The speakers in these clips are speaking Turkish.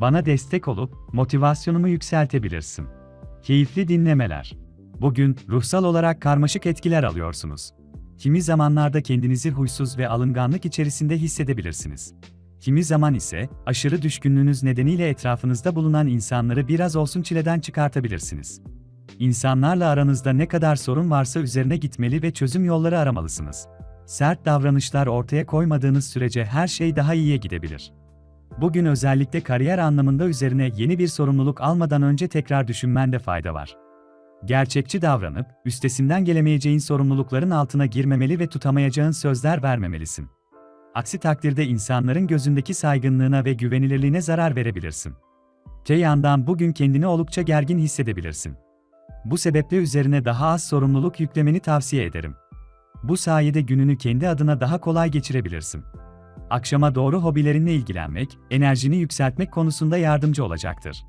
bana destek olup motivasyonumu yükseltebilirsin. Keyifli dinlemeler. Bugün ruhsal olarak karmaşık etkiler alıyorsunuz. Kimi zamanlarda kendinizi huysuz ve alınganlık içerisinde hissedebilirsiniz. Kimi zaman ise aşırı düşkünlüğünüz nedeniyle etrafınızda bulunan insanları biraz olsun çileden çıkartabilirsiniz. İnsanlarla aranızda ne kadar sorun varsa üzerine gitmeli ve çözüm yolları aramalısınız. Sert davranışlar ortaya koymadığınız sürece her şey daha iyiye gidebilir. Bugün özellikle kariyer anlamında üzerine yeni bir sorumluluk almadan önce tekrar düşünmende fayda var. Gerçekçi davranıp, üstesinden gelemeyeceğin sorumlulukların altına girmemeli ve tutamayacağın sözler vermemelisin. Aksi takdirde insanların gözündeki saygınlığına ve güvenilirliğine zarar verebilirsin. Te yandan bugün kendini oldukça gergin hissedebilirsin. Bu sebeple üzerine daha az sorumluluk yüklemeni tavsiye ederim. Bu sayede gününü kendi adına daha kolay geçirebilirsin. Akşama doğru hobilerinle ilgilenmek, enerjini yükseltmek konusunda yardımcı olacaktır.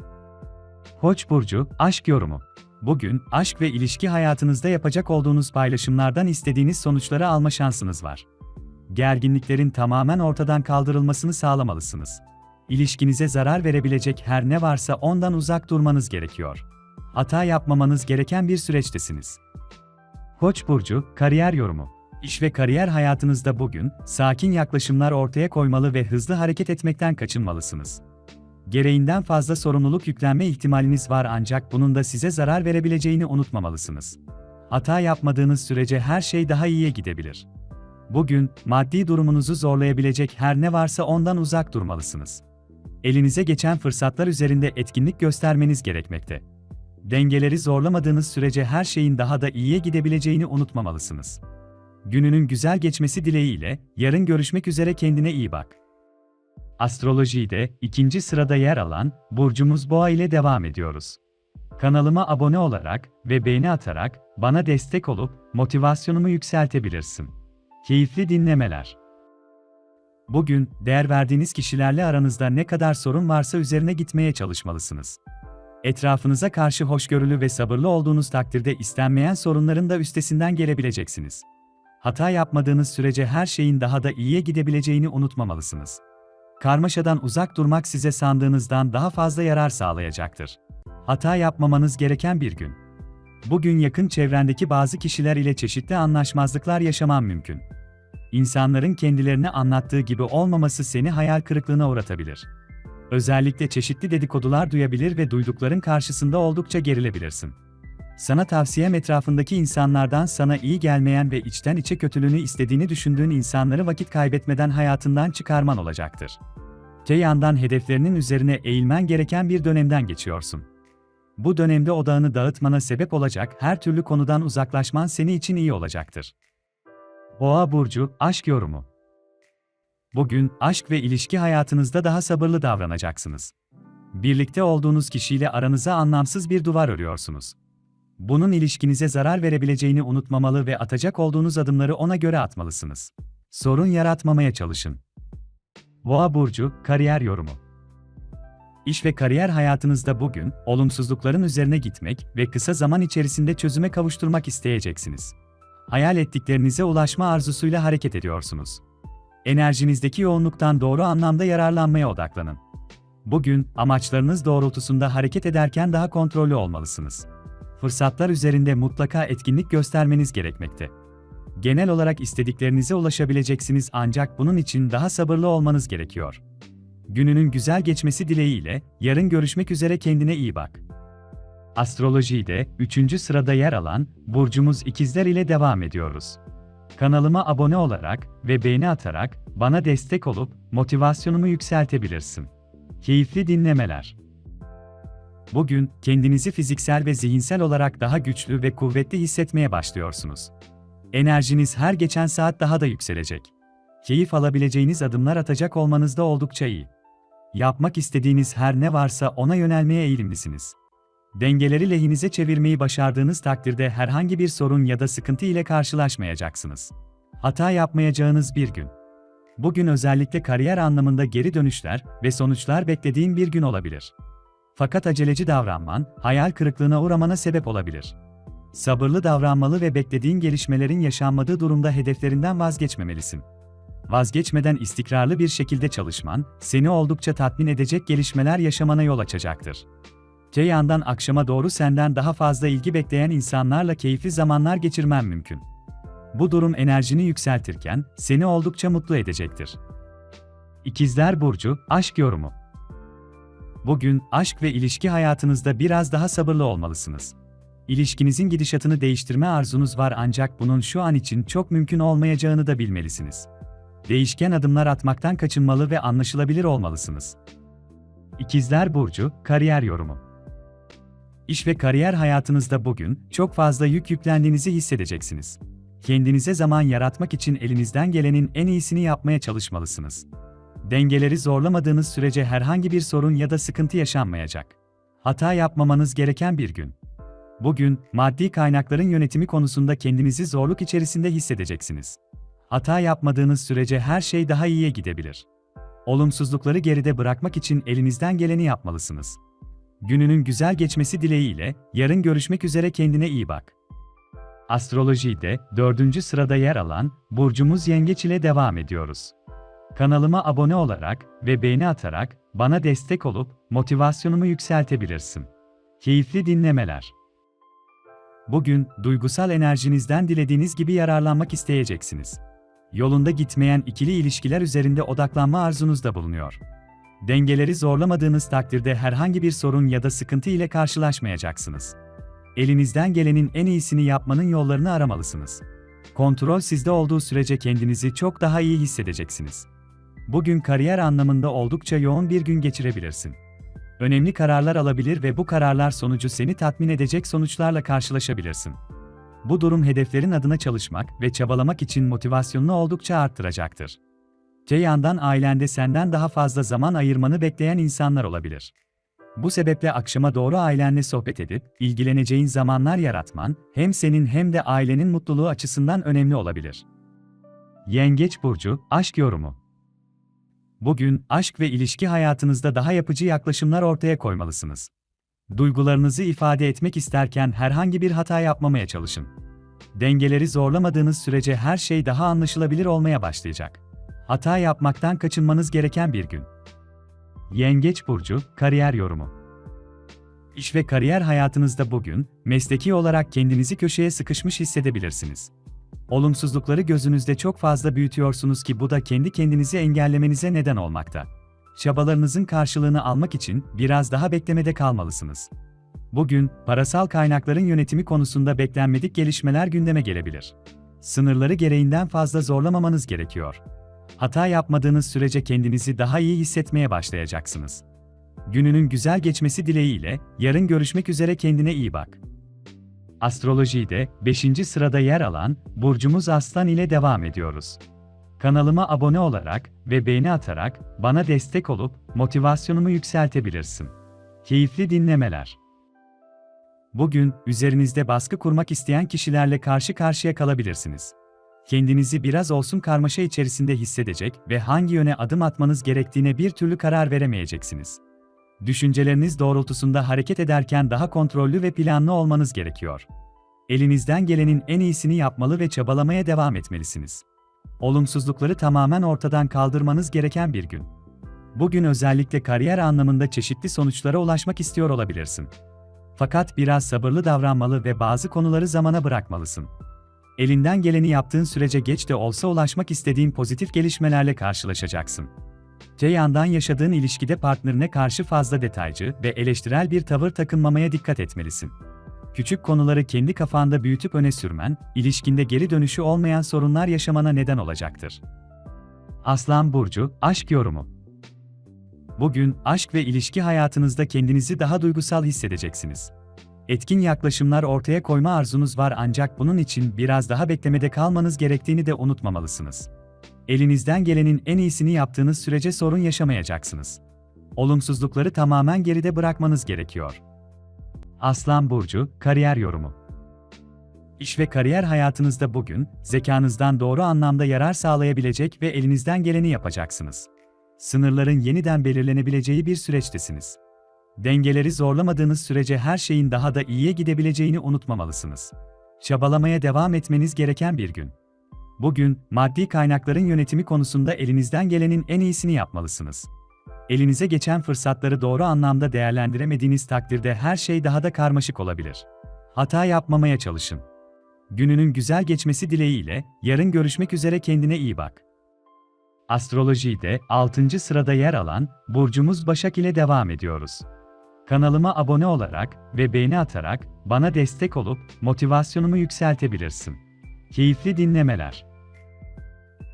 Koç burcu, aşk yorumu. Bugün aşk ve ilişki hayatınızda yapacak olduğunuz paylaşımlardan istediğiniz sonuçları alma şansınız var. Gerginliklerin tamamen ortadan kaldırılmasını sağlamalısınız. İlişkinize zarar verebilecek her ne varsa ondan uzak durmanız gerekiyor. Hata yapmamanız gereken bir süreçtesiniz. Koç burcu, kariyer yorumu. İş ve kariyer hayatınızda bugün sakin yaklaşımlar ortaya koymalı ve hızlı hareket etmekten kaçınmalısınız. Gereğinden fazla sorumluluk yüklenme ihtimaliniz var ancak bunun da size zarar verebileceğini unutmamalısınız. Hata yapmadığınız sürece her şey daha iyiye gidebilir. Bugün maddi durumunuzu zorlayabilecek her ne varsa ondan uzak durmalısınız. Elinize geçen fırsatlar üzerinde etkinlik göstermeniz gerekmekte. Dengeleri zorlamadığınız sürece her şeyin daha da iyiye gidebileceğini unutmamalısınız. Gününün güzel geçmesi dileğiyle, yarın görüşmek üzere kendine iyi bak. Astrolojide ikinci sırada yer alan burcumuz Boğa ile devam ediyoruz. Kanalıma abone olarak ve beğeni atarak bana destek olup motivasyonumu yükseltebilirsin. Keyifli dinlemeler. Bugün değer verdiğiniz kişilerle aranızda ne kadar sorun varsa üzerine gitmeye çalışmalısınız. Etrafınıza karşı hoşgörülü ve sabırlı olduğunuz takdirde istenmeyen sorunların da üstesinden gelebileceksiniz. Hata yapmadığınız sürece her şeyin daha da iyiye gidebileceğini unutmamalısınız. Karmaşadan uzak durmak size sandığınızdan daha fazla yarar sağlayacaktır. Hata yapmamanız gereken bir gün. Bugün yakın çevrendeki bazı kişiler ile çeşitli anlaşmazlıklar yaşaman mümkün. İnsanların kendilerine anlattığı gibi olmaması seni hayal kırıklığına uğratabilir. Özellikle çeşitli dedikodular duyabilir ve duydukların karşısında oldukça gerilebilirsin. Sana tavsiyem etrafındaki insanlardan sana iyi gelmeyen ve içten içe kötülüğünü istediğini düşündüğün insanları vakit kaybetmeden hayatından çıkarman olacaktır. Te yandan hedeflerinin üzerine eğilmen gereken bir dönemden geçiyorsun. Bu dönemde odağını dağıtmana sebep olacak her türlü konudan uzaklaşman seni için iyi olacaktır. Boğa burcu aşk yorumu. Bugün aşk ve ilişki hayatınızda daha sabırlı davranacaksınız. Birlikte olduğunuz kişiyle aranıza anlamsız bir duvar örüyorsunuz. Bunun ilişkinize zarar verebileceğini unutmamalı ve atacak olduğunuz adımları ona göre atmalısınız. Sorun yaratmamaya çalışın. Boğa burcu kariyer yorumu. İş ve kariyer hayatınızda bugün olumsuzlukların üzerine gitmek ve kısa zaman içerisinde çözüme kavuşturmak isteyeceksiniz. Hayal ettiklerinize ulaşma arzusuyla hareket ediyorsunuz. Enerjinizdeki yoğunluktan doğru anlamda yararlanmaya odaklanın. Bugün amaçlarınız doğrultusunda hareket ederken daha kontrollü olmalısınız. Fırsatlar üzerinde mutlaka etkinlik göstermeniz gerekmekte. Genel olarak istediklerinize ulaşabileceksiniz ancak bunun için daha sabırlı olmanız gerekiyor. Gününün güzel geçmesi dileğiyle yarın görüşmek üzere kendine iyi bak. Astrolojide 3. sırada yer alan burcumuz ikizler ile devam ediyoruz. Kanalıma abone olarak ve beğeni atarak bana destek olup motivasyonumu yükseltebilirsin. Keyifli dinlemeler. Bugün kendinizi fiziksel ve zihinsel olarak daha güçlü ve kuvvetli hissetmeye başlıyorsunuz. Enerjiniz her geçen saat daha da yükselecek. Keyif alabileceğiniz adımlar atacak olmanız da oldukça iyi. Yapmak istediğiniz her ne varsa ona yönelmeye eğilimlisiniz. Dengeleri lehinize çevirmeyi başardığınız takdirde herhangi bir sorun ya da sıkıntı ile karşılaşmayacaksınız. Hata yapmayacağınız bir gün. Bugün özellikle kariyer anlamında geri dönüşler ve sonuçlar beklediğin bir gün olabilir. Fakat aceleci davranman, hayal kırıklığına uğramana sebep olabilir. Sabırlı davranmalı ve beklediğin gelişmelerin yaşanmadığı durumda hedeflerinden vazgeçmemelisin. Vazgeçmeden istikrarlı bir şekilde çalışman, seni oldukça tatmin edecek gelişmeler yaşamana yol açacaktır. Te yandan akşama doğru senden daha fazla ilgi bekleyen insanlarla keyifli zamanlar geçirmen mümkün. Bu durum enerjini yükseltirken seni oldukça mutlu edecektir. İkizler Burcu, Aşk Yorumu Bugün, aşk ve ilişki hayatınızda biraz daha sabırlı olmalısınız. İlişkinizin gidişatını değiştirme arzunuz var ancak bunun şu an için çok mümkün olmayacağını da bilmelisiniz. Değişken adımlar atmaktan kaçınmalı ve anlaşılabilir olmalısınız. İkizler Burcu, Kariyer Yorumu İş ve kariyer hayatınızda bugün çok fazla yük yüklendiğinizi hissedeceksiniz. Kendinize zaman yaratmak için elinizden gelenin en iyisini yapmaya çalışmalısınız. Dengeleri zorlamadığınız sürece herhangi bir sorun ya da sıkıntı yaşanmayacak. Hata yapmamanız gereken bir gün. Bugün, maddi kaynakların yönetimi konusunda kendinizi zorluk içerisinde hissedeceksiniz. Hata yapmadığınız sürece her şey daha iyiye gidebilir. Olumsuzlukları geride bırakmak için elinizden geleni yapmalısınız. Gününün güzel geçmesi dileğiyle, yarın görüşmek üzere kendine iyi bak. Astrolojide dördüncü sırada yer alan burcumuz Yengeç ile devam ediyoruz. Kanalıma abone olarak ve beğeni atarak bana destek olup motivasyonumu yükseltebilirsin. Keyifli dinlemeler. Bugün duygusal enerjinizden dilediğiniz gibi yararlanmak isteyeceksiniz. Yolunda gitmeyen ikili ilişkiler üzerinde odaklanma arzunuzda bulunuyor. Dengeleri zorlamadığınız takdirde herhangi bir sorun ya da sıkıntı ile karşılaşmayacaksınız. Elinizden gelenin en iyisini yapmanın yollarını aramalısınız. Kontrol sizde olduğu sürece kendinizi çok daha iyi hissedeceksiniz. Bugün kariyer anlamında oldukça yoğun bir gün geçirebilirsin. Önemli kararlar alabilir ve bu kararlar sonucu seni tatmin edecek sonuçlarla karşılaşabilirsin. Bu durum hedeflerin adına çalışmak ve çabalamak için motivasyonunu oldukça arttıracaktır. Te yandan ailende senden daha fazla zaman ayırmanı bekleyen insanlar olabilir. Bu sebeple akşama doğru ailenle sohbet edip, ilgileneceğin zamanlar yaratman, hem senin hem de ailenin mutluluğu açısından önemli olabilir. Yengeç Burcu, Aşk Yorumu Bugün, aşk ve ilişki hayatınızda daha yapıcı yaklaşımlar ortaya koymalısınız. Duygularınızı ifade etmek isterken herhangi bir hata yapmamaya çalışın. Dengeleri zorlamadığınız sürece her şey daha anlaşılabilir olmaya başlayacak. Hata yapmaktan kaçınmanız gereken bir gün. Yengeç burcu kariyer yorumu. İş ve kariyer hayatınızda bugün mesleki olarak kendinizi köşeye sıkışmış hissedebilirsiniz. Olumsuzlukları gözünüzde çok fazla büyütüyorsunuz ki bu da kendi kendinizi engellemenize neden olmakta. Çabalarınızın karşılığını almak için biraz daha beklemede kalmalısınız. Bugün, parasal kaynakların yönetimi konusunda beklenmedik gelişmeler gündeme gelebilir. Sınırları gereğinden fazla zorlamamanız gerekiyor. Hata yapmadığınız sürece kendinizi daha iyi hissetmeye başlayacaksınız. Gününün güzel geçmesi dileğiyle, yarın görüşmek üzere kendine iyi bak. Astrolojide 5. sırada yer alan burcumuz Aslan ile devam ediyoruz. Kanalıma abone olarak ve beğeni atarak bana destek olup motivasyonumu yükseltebilirsin. Keyifli dinlemeler. Bugün üzerinizde baskı kurmak isteyen kişilerle karşı karşıya kalabilirsiniz. Kendinizi biraz olsun karmaşa içerisinde hissedecek ve hangi yöne adım atmanız gerektiğine bir türlü karar veremeyeceksiniz. Düşünceleriniz doğrultusunda hareket ederken daha kontrollü ve planlı olmanız gerekiyor. Elinizden gelenin en iyisini yapmalı ve çabalamaya devam etmelisiniz. Olumsuzlukları tamamen ortadan kaldırmanız gereken bir gün. Bugün özellikle kariyer anlamında çeşitli sonuçlara ulaşmak istiyor olabilirsin. Fakat biraz sabırlı davranmalı ve bazı konuları zamana bırakmalısın. Elinden geleni yaptığın sürece geç de olsa ulaşmak istediğin pozitif gelişmelerle karşılaşacaksın. Yandan yaşadığın ilişkide partnerine karşı fazla detaycı ve eleştirel bir tavır takınmamaya dikkat etmelisin. Küçük konuları kendi kafanda büyütüp öne sürmen, ilişkinde geri dönüşü olmayan sorunlar yaşamana neden olacaktır. Aslan Burcu, Aşk Yorumu Bugün, aşk ve ilişki hayatınızda kendinizi daha duygusal hissedeceksiniz. Etkin yaklaşımlar ortaya koyma arzunuz var ancak bunun için biraz daha beklemede kalmanız gerektiğini de unutmamalısınız. Elinizden gelenin en iyisini yaptığınız sürece sorun yaşamayacaksınız. Olumsuzlukları tamamen geride bırakmanız gerekiyor. Aslan Burcu, Kariyer Yorumu İş ve kariyer hayatınızda bugün, zekanızdan doğru anlamda yarar sağlayabilecek ve elinizden geleni yapacaksınız. Sınırların yeniden belirlenebileceği bir süreçtesiniz. Dengeleri zorlamadığınız sürece her şeyin daha da iyiye gidebileceğini unutmamalısınız. Çabalamaya devam etmeniz gereken bir gün. Bugün, maddi kaynakların yönetimi konusunda elinizden gelenin en iyisini yapmalısınız. Elinize geçen fırsatları doğru anlamda değerlendiremediğiniz takdirde her şey daha da karmaşık olabilir. Hata yapmamaya çalışın. Gününün güzel geçmesi dileğiyle, yarın görüşmek üzere kendine iyi bak. Astrolojide 6. sırada yer alan burcumuz Başak ile devam ediyoruz. Kanalıma abone olarak ve beğeni atarak bana destek olup motivasyonumu yükseltebilirsin. Keyifli dinlemeler.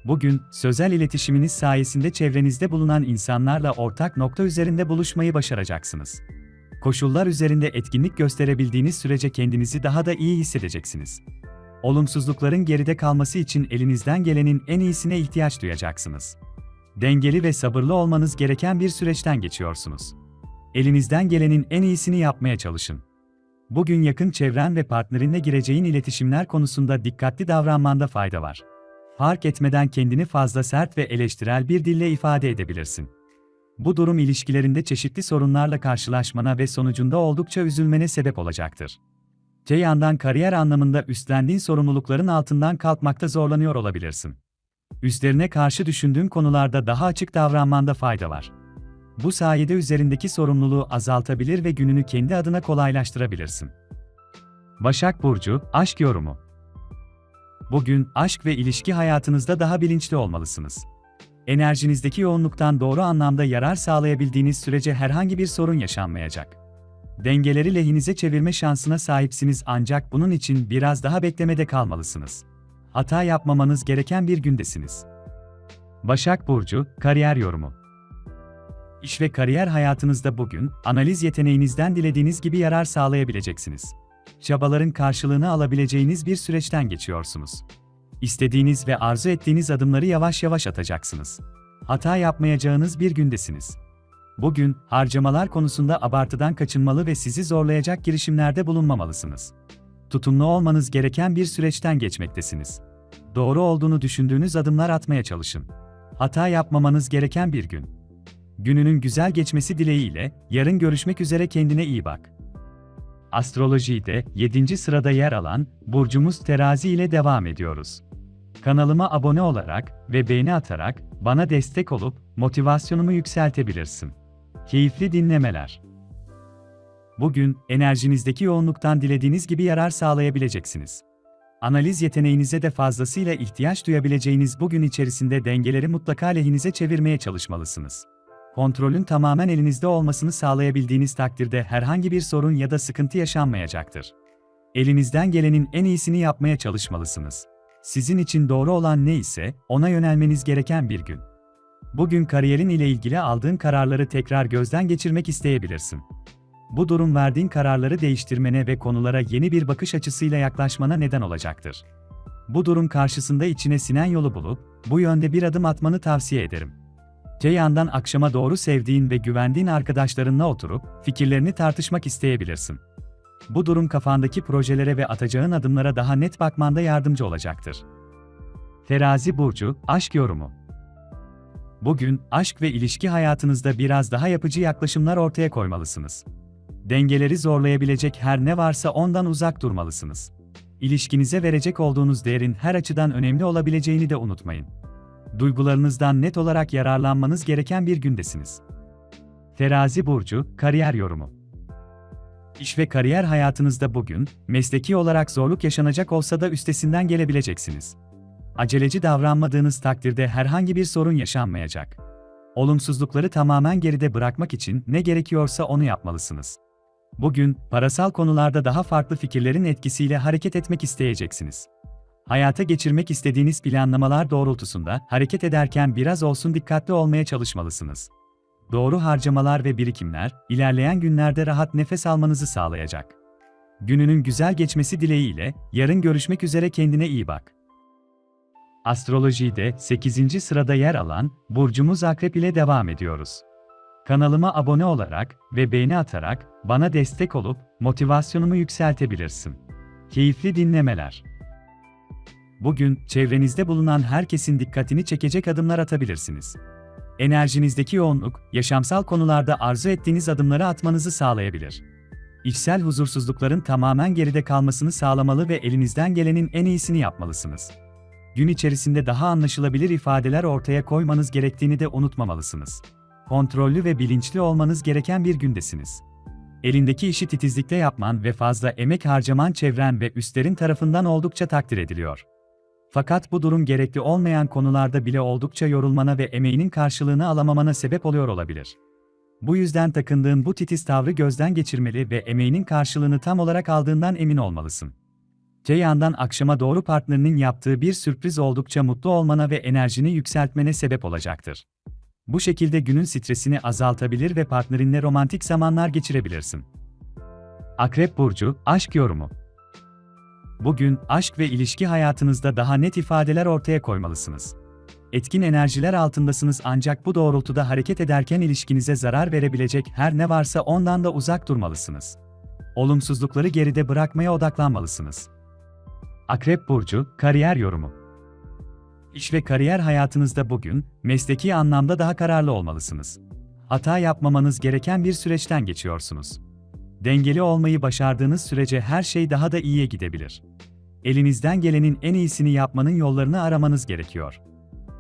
Bugün sözel iletişiminiz sayesinde çevrenizde bulunan insanlarla ortak nokta üzerinde buluşmayı başaracaksınız. Koşullar üzerinde etkinlik gösterebildiğiniz sürece kendinizi daha da iyi hissedeceksiniz. Olumsuzlukların geride kalması için elinizden gelenin en iyisine ihtiyaç duyacaksınız. Dengeli ve sabırlı olmanız gereken bir süreçten geçiyorsunuz. Elinizden gelenin en iyisini yapmaya çalışın. Bugün yakın çevren ve partnerinle gireceğin iletişimler konusunda dikkatli davranmanda fayda var. Fark etmeden kendini fazla sert ve eleştirel bir dille ifade edebilirsin. Bu durum ilişkilerinde çeşitli sorunlarla karşılaşmana ve sonucunda oldukça üzülmene sebep olacaktır. Te yandan kariyer anlamında üstlendiğin sorumlulukların altından kalkmakta zorlanıyor olabilirsin. Üstlerine karşı düşündüğün konularda daha açık davranmanda fayda var. Bu sayede üzerindeki sorumluluğu azaltabilir ve gününü kendi adına kolaylaştırabilirsin. Başak Burcu, Aşk Yorumu Bugün, aşk ve ilişki hayatınızda daha bilinçli olmalısınız. Enerjinizdeki yoğunluktan doğru anlamda yarar sağlayabildiğiniz sürece herhangi bir sorun yaşanmayacak. Dengeleri lehinize çevirme şansına sahipsiniz ancak bunun için biraz daha beklemede kalmalısınız. Hata yapmamanız gereken bir gündesiniz. Başak Burcu, Kariyer Yorumu İş ve kariyer hayatınızda bugün, analiz yeteneğinizden dilediğiniz gibi yarar sağlayabileceksiniz. Çabaların karşılığını alabileceğiniz bir süreçten geçiyorsunuz. İstediğiniz ve arzu ettiğiniz adımları yavaş yavaş atacaksınız. Hata yapmayacağınız bir gündesiniz. Bugün, harcamalar konusunda abartıdan kaçınmalı ve sizi zorlayacak girişimlerde bulunmamalısınız. Tutumlu olmanız gereken bir süreçten geçmektesiniz. Doğru olduğunu düşündüğünüz adımlar atmaya çalışın. Hata yapmamanız gereken bir gün. Gününün güzel geçmesi dileğiyle, yarın görüşmek üzere kendine iyi bak. Astrolojide 7. sırada yer alan burcumuz Terazi ile devam ediyoruz. Kanalıma abone olarak ve beğeni atarak bana destek olup motivasyonumu yükseltebilirsin. Keyifli dinlemeler. Bugün enerjinizdeki yoğunluktan dilediğiniz gibi yarar sağlayabileceksiniz. Analiz yeteneğinize de fazlasıyla ihtiyaç duyabileceğiniz bugün içerisinde dengeleri mutlaka lehinize çevirmeye çalışmalısınız. Kontrolün tamamen elinizde olmasını sağlayabildiğiniz takdirde herhangi bir sorun ya da sıkıntı yaşanmayacaktır. Elinizden gelenin en iyisini yapmaya çalışmalısınız. Sizin için doğru olan ne ise ona yönelmeniz gereken bir gün. Bugün kariyerin ile ilgili aldığın kararları tekrar gözden geçirmek isteyebilirsin. Bu durum verdiğin kararları değiştirmene ve konulara yeni bir bakış açısıyla yaklaşmana neden olacaktır. Bu durum karşısında içine sinen yolu bulup, bu yönde bir adım atmanı tavsiye ederim. Te yandan akşama doğru sevdiğin ve güvendiğin arkadaşlarınla oturup, fikirlerini tartışmak isteyebilirsin. Bu durum kafandaki projelere ve atacağın adımlara daha net bakmanda yardımcı olacaktır. Terazi Burcu, Aşk Yorumu Bugün, aşk ve ilişki hayatınızda biraz daha yapıcı yaklaşımlar ortaya koymalısınız. Dengeleri zorlayabilecek her ne varsa ondan uzak durmalısınız. İlişkinize verecek olduğunuz değerin her açıdan önemli olabileceğini de unutmayın. Duygularınızdan net olarak yararlanmanız gereken bir gündesiniz. Terazi Burcu, Kariyer Yorumu İş ve kariyer hayatınızda bugün, mesleki olarak zorluk yaşanacak olsa da üstesinden gelebileceksiniz. Aceleci davranmadığınız takdirde herhangi bir sorun yaşanmayacak. Olumsuzlukları tamamen geride bırakmak için ne gerekiyorsa onu yapmalısınız. Bugün, parasal konularda daha farklı fikirlerin etkisiyle hareket etmek isteyeceksiniz. Hayata geçirmek istediğiniz planlamalar doğrultusunda hareket ederken biraz olsun dikkatli olmaya çalışmalısınız. Doğru harcamalar ve birikimler, ilerleyen günlerde rahat nefes almanızı sağlayacak. Gününün güzel geçmesi dileğiyle, yarın görüşmek üzere kendine iyi bak. Astrolojide 8. sırada yer alan burcumuz Akrep ile devam ediyoruz. Kanalıma abone olarak ve beğeni atarak bana destek olup motivasyonumu yükseltebilirsin. Keyifli dinlemeler. Bugün çevrenizde bulunan herkesin dikkatini çekecek adımlar atabilirsiniz. Enerjinizdeki yoğunluk, yaşamsal konularda arzu ettiğiniz adımları atmanızı sağlayabilir. İçsel huzursuzlukların tamamen geride kalmasını sağlamalı ve elinizden gelenin en iyisini yapmalısınız. Gün içerisinde daha anlaşılabilir ifadeler ortaya koymanız gerektiğini de unutmamalısınız. Kontrollü ve bilinçli olmanız gereken bir gündesiniz. Elindeki işi titizlikle yapman ve fazla emek harcaman çevren ve üstlerin tarafından oldukça takdir ediliyor. Fakat bu durum gerekli olmayan konularda bile oldukça yorulmana ve emeğinin karşılığını alamamana sebep oluyor olabilir. Bu yüzden takındığın bu titiz tavrı gözden geçirmeli ve emeğinin karşılığını tam olarak aldığından emin olmalısın. Te yandan akşama doğru partnerinin yaptığı bir sürpriz oldukça mutlu olmana ve enerjini yükseltmene sebep olacaktır. Bu şekilde günün stresini azaltabilir ve partnerinle romantik zamanlar geçirebilirsin. Akrep Burcu, Aşk Yorumu Bugün, aşk ve ilişki hayatınızda daha net ifadeler ortaya koymalısınız. Etkin enerjiler altındasınız ancak bu doğrultuda hareket ederken ilişkinize zarar verebilecek her ne varsa ondan da uzak durmalısınız. Olumsuzlukları geride bırakmaya odaklanmalısınız. Akrep Burcu, Kariyer Yorumu İş ve kariyer hayatınızda bugün, mesleki anlamda daha kararlı olmalısınız. Hata yapmamanız gereken bir süreçten geçiyorsunuz. Dengeli olmayı başardığınız sürece her şey daha da iyiye gidebilir. Elinizden gelenin en iyisini yapmanın yollarını aramanız gerekiyor.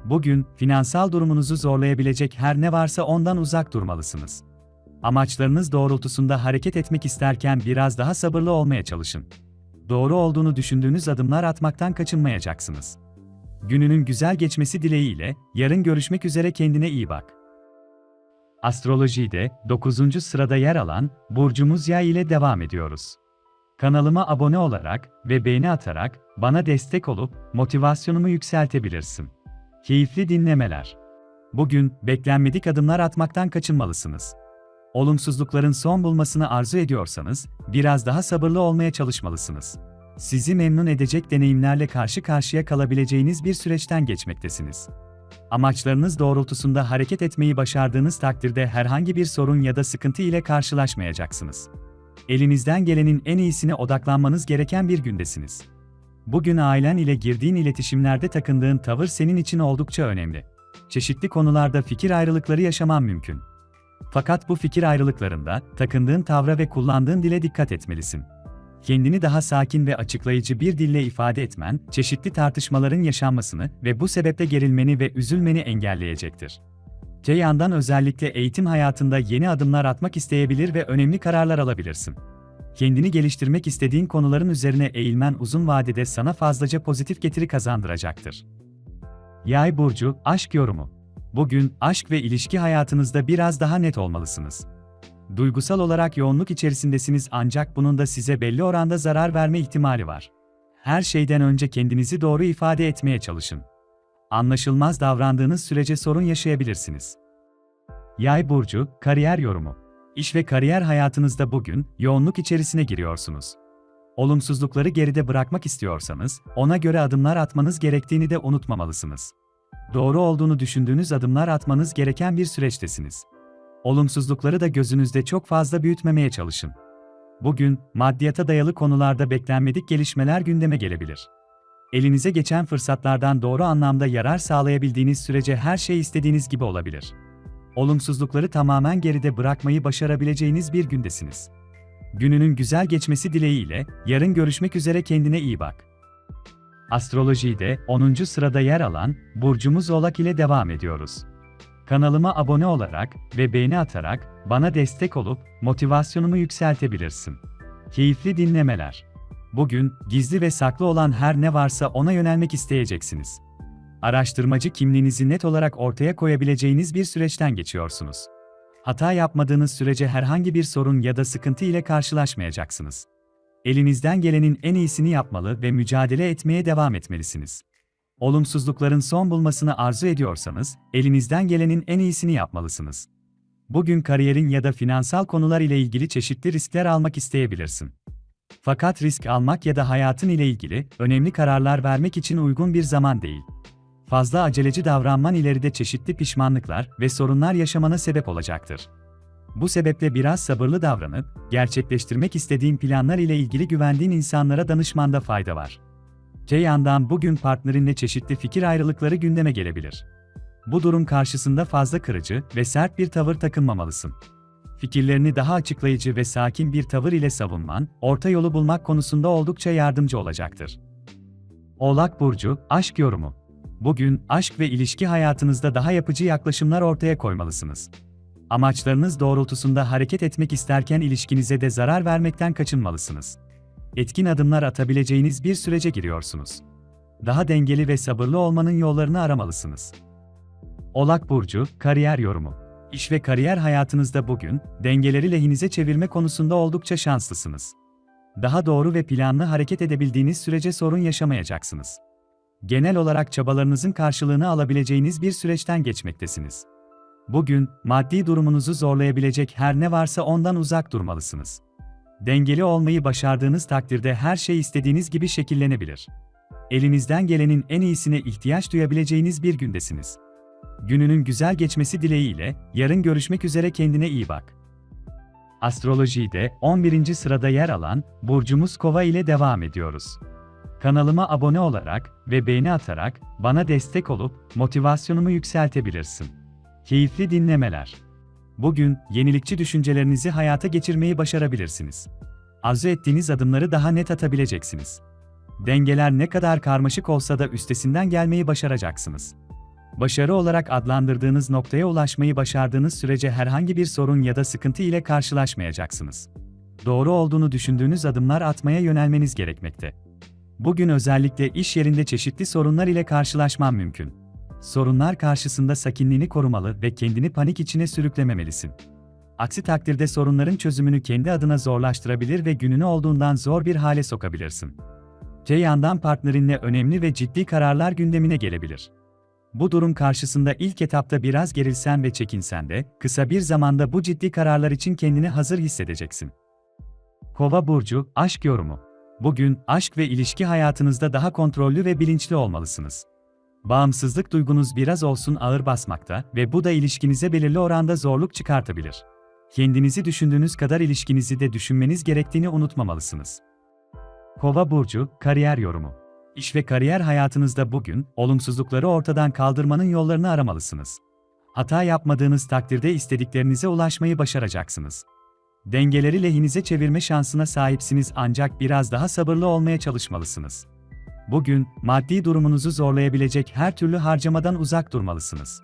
Bugün, finansal durumunuzu zorlayabilecek her ne varsa ondan uzak durmalısınız. Amaçlarınız doğrultusunda hareket etmek isterken biraz daha sabırlı olmaya çalışın. Doğru olduğunu düşündüğünüz adımlar atmaktan kaçınmayacaksınız. Gününün güzel geçmesi dileğiyle, yarın görüşmek üzere kendine iyi bak. Astrolojide 9. sırada yer alan burcumuz Yay ile devam ediyoruz. Kanalıma abone olarak ve beğeni atarak bana destek olup motivasyonumu yükseltebilirsin. Keyifli dinlemeler. Bugün beklenmedik adımlar atmaktan kaçınmalısınız. Olumsuzlukların son bulmasını arzu ediyorsanız biraz daha sabırlı olmaya çalışmalısınız. Sizi memnun edecek deneyimlerle karşı karşıya kalabileceğiniz bir süreçten geçmektesiniz. Amaçlarınız doğrultusunda hareket etmeyi başardığınız takdirde herhangi bir sorun ya da sıkıntı ile karşılaşmayacaksınız. Elinizden gelenin en iyisine odaklanmanız gereken bir gündesiniz. Bugün ailen ile girdiğin iletişimlerde takındığın tavır senin için oldukça önemli. Çeşitli konularda fikir ayrılıkları yaşaman mümkün. Fakat bu fikir ayrılıklarında takındığın tavra ve kullandığın dile dikkat etmelisin kendini daha sakin ve açıklayıcı bir dille ifade etmen, çeşitli tartışmaların yaşanmasını ve bu sebeple gerilmeni ve üzülmeni engelleyecektir. Te yandan özellikle eğitim hayatında yeni adımlar atmak isteyebilir ve önemli kararlar alabilirsin. Kendini geliştirmek istediğin konuların üzerine eğilmen uzun vadede sana fazlaca pozitif getiri kazandıracaktır. Yay burcu, aşk yorumu. Bugün aşk ve ilişki hayatınızda biraz daha net olmalısınız. Duygusal olarak yoğunluk içerisindesiniz ancak bunun da size belli oranda zarar verme ihtimali var. Her şeyden önce kendinizi doğru ifade etmeye çalışın. Anlaşılmaz davrandığınız sürece sorun yaşayabilirsiniz. Yay burcu, kariyer yorumu. İş ve kariyer hayatınızda bugün yoğunluk içerisine giriyorsunuz. Olumsuzlukları geride bırakmak istiyorsanız, ona göre adımlar atmanız gerektiğini de unutmamalısınız. Doğru olduğunu düşündüğünüz adımlar atmanız gereken bir süreçtesiniz. Olumsuzlukları da gözünüzde çok fazla büyütmemeye çalışın. Bugün, maddiyata dayalı konularda beklenmedik gelişmeler gündeme gelebilir. Elinize geçen fırsatlardan doğru anlamda yarar sağlayabildiğiniz sürece her şey istediğiniz gibi olabilir. Olumsuzlukları tamamen geride bırakmayı başarabileceğiniz bir gündesiniz. Gününün güzel geçmesi dileğiyle, yarın görüşmek üzere kendine iyi bak. Astrolojide 10. sırada yer alan burcumuz Oğlak ile devam ediyoruz. Kanalıma abone olarak ve beğeni atarak bana destek olup motivasyonumu yükseltebilirsin. Keyifli dinlemeler. Bugün gizli ve saklı olan her ne varsa ona yönelmek isteyeceksiniz. Araştırmacı kimliğinizi net olarak ortaya koyabileceğiniz bir süreçten geçiyorsunuz. Hata yapmadığınız sürece herhangi bir sorun ya da sıkıntı ile karşılaşmayacaksınız. Elinizden gelenin en iyisini yapmalı ve mücadele etmeye devam etmelisiniz. Olumsuzlukların son bulmasını arzu ediyorsanız, elinizden gelenin en iyisini yapmalısınız. Bugün kariyerin ya da finansal konular ile ilgili çeşitli riskler almak isteyebilirsin. Fakat risk almak ya da hayatın ile ilgili önemli kararlar vermek için uygun bir zaman değil. Fazla aceleci davranman ileride çeşitli pişmanlıklar ve sorunlar yaşamana sebep olacaktır. Bu sebeple biraz sabırlı davranıp, gerçekleştirmek istediğin planlar ile ilgili güvendiğin insanlara danışmanda fayda var. Te yandan bugün partnerinle çeşitli fikir ayrılıkları gündeme gelebilir. Bu durum karşısında fazla kırıcı ve sert bir tavır takınmamalısın. Fikirlerini daha açıklayıcı ve sakin bir tavır ile savunman, orta yolu bulmak konusunda oldukça yardımcı olacaktır. Oğlak Burcu, Aşk Yorumu Bugün, aşk ve ilişki hayatınızda daha yapıcı yaklaşımlar ortaya koymalısınız. Amaçlarınız doğrultusunda hareket etmek isterken ilişkinize de zarar vermekten kaçınmalısınız. Etkin adımlar atabileceğiniz bir sürece giriyorsunuz. Daha dengeli ve sabırlı olmanın yollarını aramalısınız. Oğlak Burcu, Kariyer Yorumu İş ve kariyer hayatınızda bugün, dengeleri lehinize çevirme konusunda oldukça şanslısınız. Daha doğru ve planlı hareket edebildiğiniz sürece sorun yaşamayacaksınız. Genel olarak çabalarınızın karşılığını alabileceğiniz bir süreçten geçmektesiniz. Bugün, maddi durumunuzu zorlayabilecek her ne varsa ondan uzak durmalısınız. Dengeli olmayı başardığınız takdirde her şey istediğiniz gibi şekillenebilir. Elinizden gelenin en iyisine ihtiyaç duyabileceğiniz bir gündesiniz. Gününün güzel geçmesi dileğiyle, yarın görüşmek üzere kendine iyi bak. Astrolojide 11. sırada yer alan burcumuz Kova ile devam ediyoruz. Kanalıma abone olarak ve beğeni atarak bana destek olup motivasyonumu yükseltebilirsin. Keyifli dinlemeler. Bugün yenilikçi düşüncelerinizi hayata geçirmeyi başarabilirsiniz. Arzu ettiğiniz adımları daha net atabileceksiniz. Dengeler ne kadar karmaşık olsa da üstesinden gelmeyi başaracaksınız. Başarı olarak adlandırdığınız noktaya ulaşmayı başardığınız sürece herhangi bir sorun ya da sıkıntı ile karşılaşmayacaksınız. Doğru olduğunu düşündüğünüz adımlar atmaya yönelmeniz gerekmekte. Bugün özellikle iş yerinde çeşitli sorunlar ile karşılaşman mümkün. Sorunlar karşısında sakinliğini korumalı ve kendini panik içine sürüklememelisin. Aksi takdirde sorunların çözümünü kendi adına zorlaştırabilir ve gününü olduğundan zor bir hale sokabilirsin. Te yandan partnerinle önemli ve ciddi kararlar gündemine gelebilir. Bu durum karşısında ilk etapta biraz gerilsen ve çekinsen de, kısa bir zamanda bu ciddi kararlar için kendini hazır hissedeceksin. Kova burcu aşk yorumu. Bugün aşk ve ilişki hayatınızda daha kontrollü ve bilinçli olmalısınız. Bağımsızlık duygunuz biraz olsun ağır basmakta ve bu da ilişkinize belirli oranda zorluk çıkartabilir. Kendinizi düşündüğünüz kadar ilişkinizi de düşünmeniz gerektiğini unutmamalısınız. Kova burcu kariyer yorumu. İş ve kariyer hayatınızda bugün olumsuzlukları ortadan kaldırmanın yollarını aramalısınız. Hata yapmadığınız takdirde istediklerinize ulaşmayı başaracaksınız. Dengeleri lehinize çevirme şansına sahipsiniz ancak biraz daha sabırlı olmaya çalışmalısınız. Bugün, maddi durumunuzu zorlayabilecek her türlü harcamadan uzak durmalısınız.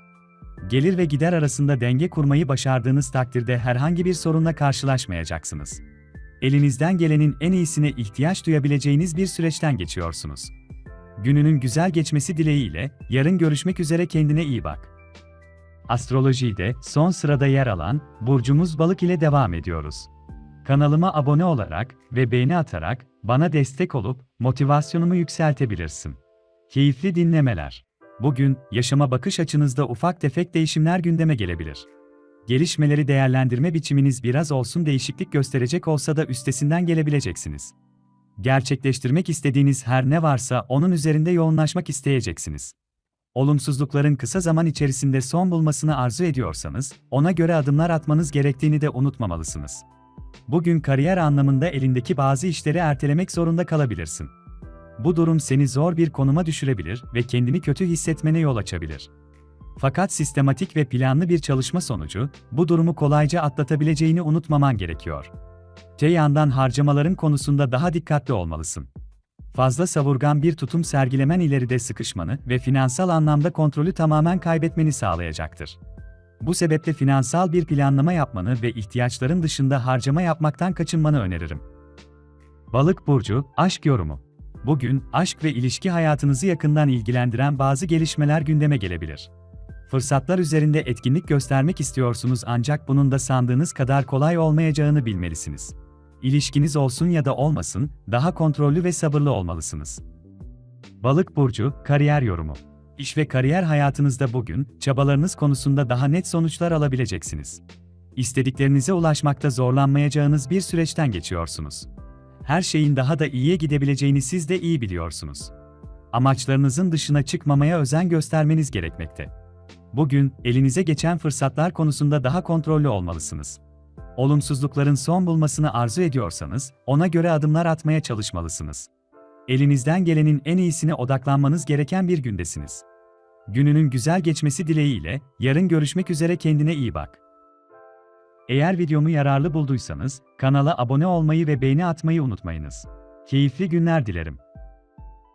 Gelir ve gider arasında denge kurmayı başardığınız takdirde herhangi bir sorunla karşılaşmayacaksınız. Elinizden gelenin en iyisine ihtiyaç duyabileceğiniz bir süreçten geçiyorsunuz. Gününün güzel geçmesi dileğiyle, yarın görüşmek üzere kendine iyi bak. Astrolojide son sırada yer alan burcumuz Balık ile devam ediyoruz. Kanalıma abone olarak ve beğeni atarak bana destek olup motivasyonumu yükseltebilirsin. Keyifli dinlemeler. Bugün yaşama bakış açınızda ufak tefek değişimler gündeme gelebilir. Gelişmeleri değerlendirme biçiminiz biraz olsun değişiklik gösterecek olsa da üstesinden gelebileceksiniz. Gerçekleştirmek istediğiniz her ne varsa onun üzerinde yoğunlaşmak isteyeceksiniz. Olumsuzlukların kısa zaman içerisinde son bulmasını arzu ediyorsanız, ona göre adımlar atmanız gerektiğini de unutmamalısınız. Bugün kariyer anlamında elindeki bazı işleri ertelemek zorunda kalabilirsin. Bu durum seni zor bir konuma düşürebilir ve kendini kötü hissetmene yol açabilir. Fakat sistematik ve planlı bir çalışma sonucu, bu durumu kolayca atlatabileceğini unutmaman gerekiyor. Te yandan harcamaların konusunda daha dikkatli olmalısın. Fazla savurgan bir tutum sergilemen ileride sıkışmanı ve finansal anlamda kontrolü tamamen kaybetmeni sağlayacaktır. Bu sebeple finansal bir planlama yapmanı ve ihtiyaçların dışında harcama yapmaktan kaçınmanı öneririm. Balık burcu aşk yorumu. Bugün aşk ve ilişki hayatınızı yakından ilgilendiren bazı gelişmeler gündeme gelebilir. Fırsatlar üzerinde etkinlik göstermek istiyorsunuz ancak bunun da sandığınız kadar kolay olmayacağını bilmelisiniz. İlişkiniz olsun ya da olmasın, daha kontrollü ve sabırlı olmalısınız. Balık burcu kariyer yorumu. İş ve kariyer hayatınızda bugün çabalarınız konusunda daha net sonuçlar alabileceksiniz. İstediklerinize ulaşmakta zorlanmayacağınız bir süreçten geçiyorsunuz. Her şeyin daha da iyiye gidebileceğini siz de iyi biliyorsunuz. amaçlarınızın dışına çıkmamaya özen göstermeniz gerekmekte. Bugün, elinize geçen fırsatlar konusunda daha kontrollü olmalısınız. Olumsuzlukların son bulmasını arzu ediyorsanız, ona göre adımlar atmaya çalışmalısınız. Elinizden gelenin en iyisine odaklanmanız gereken bir gündesiniz. Gününün güzel geçmesi dileğiyle, yarın görüşmek üzere kendine iyi bak. Eğer videomu yararlı bulduysanız, kanala abone olmayı ve beğeni atmayı unutmayınız. Keyifli günler dilerim.